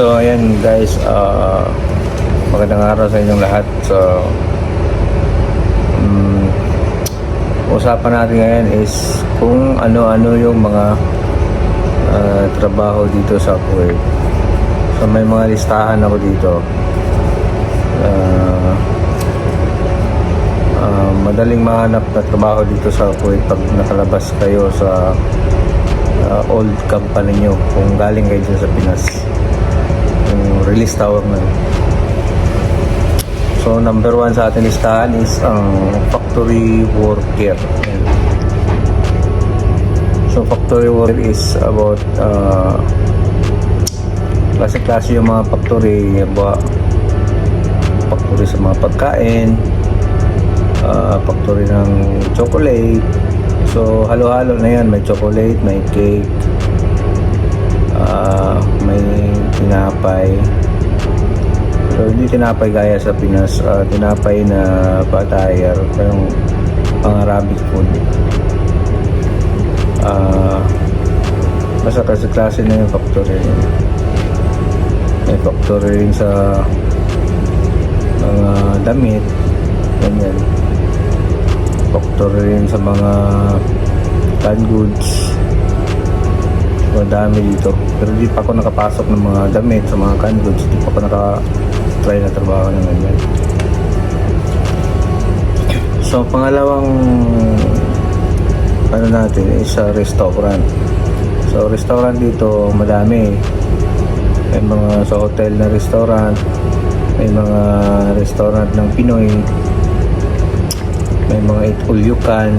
So ayan guys, uh, magandang araw sa inyong lahat. So um, usapan natin ngayon is kung ano-ano yung mga uh, trabaho dito sa Kuwait. So may mga listahan ako dito. Uh, uh, madaling mahanap na trabaho dito sa Kuwait pag nakalabas kayo sa uh, old company nyo kung galing kayo sa Pinas release tawag na so number one sa ating listahan is ang factory worker. So factory worker is about uh, klase-klase yung mga factory ba factory sa mga pagkain uh, factory ng chocolate. So halo-halo na yan may chocolate may cake ah, may tinapay. So hindi tinapay gaya sa Pinas. Ah, tinapay na patayar parang pang Arabic food. Ah basta kasi klase na yung factory. May factory rin sa mga damit ganyan. Factory rin sa mga canned goods madami dito. Pero di pa ako nakapasok ng mga damit sa mga canned goods di pa ako naka-try na trabaho ng ganyan. So pangalawang ano natin is sa restaurant. So restaurant dito madami. May mga sa hotel na restaurant. May mga restaurant ng Pinoy. May mga eat all you can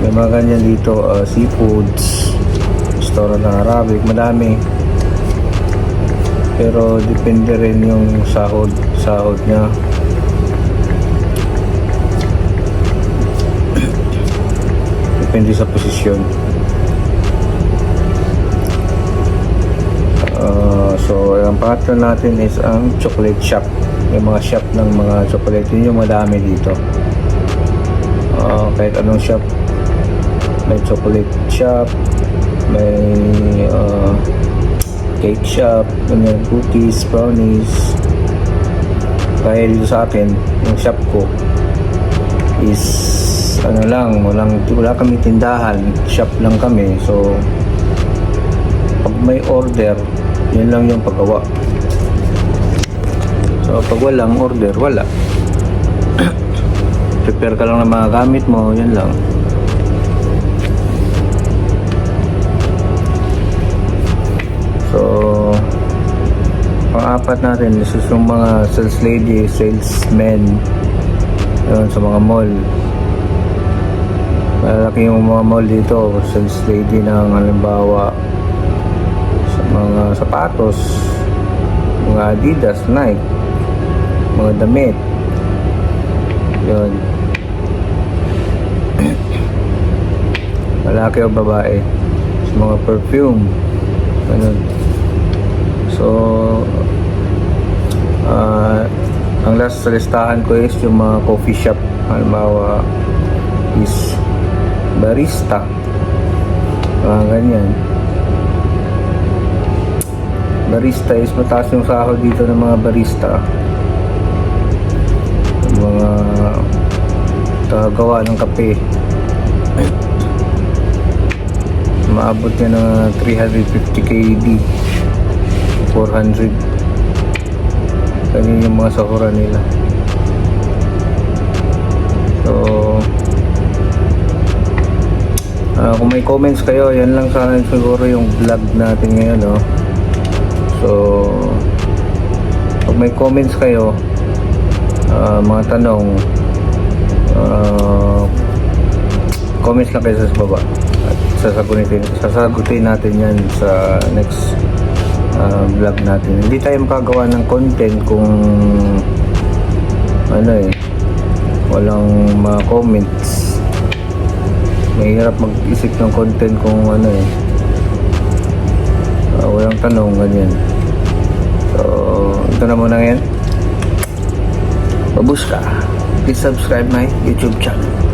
may mga ganyan dito uh, seafoods restaurant ng Arabic madami. Pero depende rin yung sahod sahod niya. Depende sa posisyon. Uh, so ang pangatlo natin is ang chocolate shop. Yung mga shop ng mga chocolate yun yung madami dito. Uh, kahit anong shop. May chocolate shop may uh, cake shop ganyan, cookies, brownies. Dito sa akin yung shop ko is ano lang walang, wala kami tindahan shop lang kami. So pag may order yun lang yung paggawa. So pag walang order wala. Prepare ka lang ng mga gamit mo yun lang pang-apat natin is yung mga sales lady salesmen yun, sa mga mall. Malaki yung mga mall dito sales lady ng halimbawa sa mga sapatos mga adidas, Nike mga damit. Yun. Lalaki o babae sa mga perfume. Ganun. So ah ang last sa listahan ko is yung mga coffee shop. Halimbawa is barista. Mga ganyan. Barista is mataas yung sahod dito ng mga barista. Mga tagagawa ng kape. Maabot niya ng 350 KD 400 ganyan yung mga sahuran nila so ah, kung may comments kayo yan lang sana siguro yung vlog natin ngayon no? so pag may comments kayo ah, mga tanong ah, comments lang kayo sa baba at sasagutin, sasagutin natin yan sa next ah, vlog natin. Hindi tayo makagawa ng content kung ano eh walang mga comments. Mahirap mag-isip ng content kung ano eh. Ah, walang tanong ganyan. So ito na muna ngayon. Babuska please subscribe my youtube channel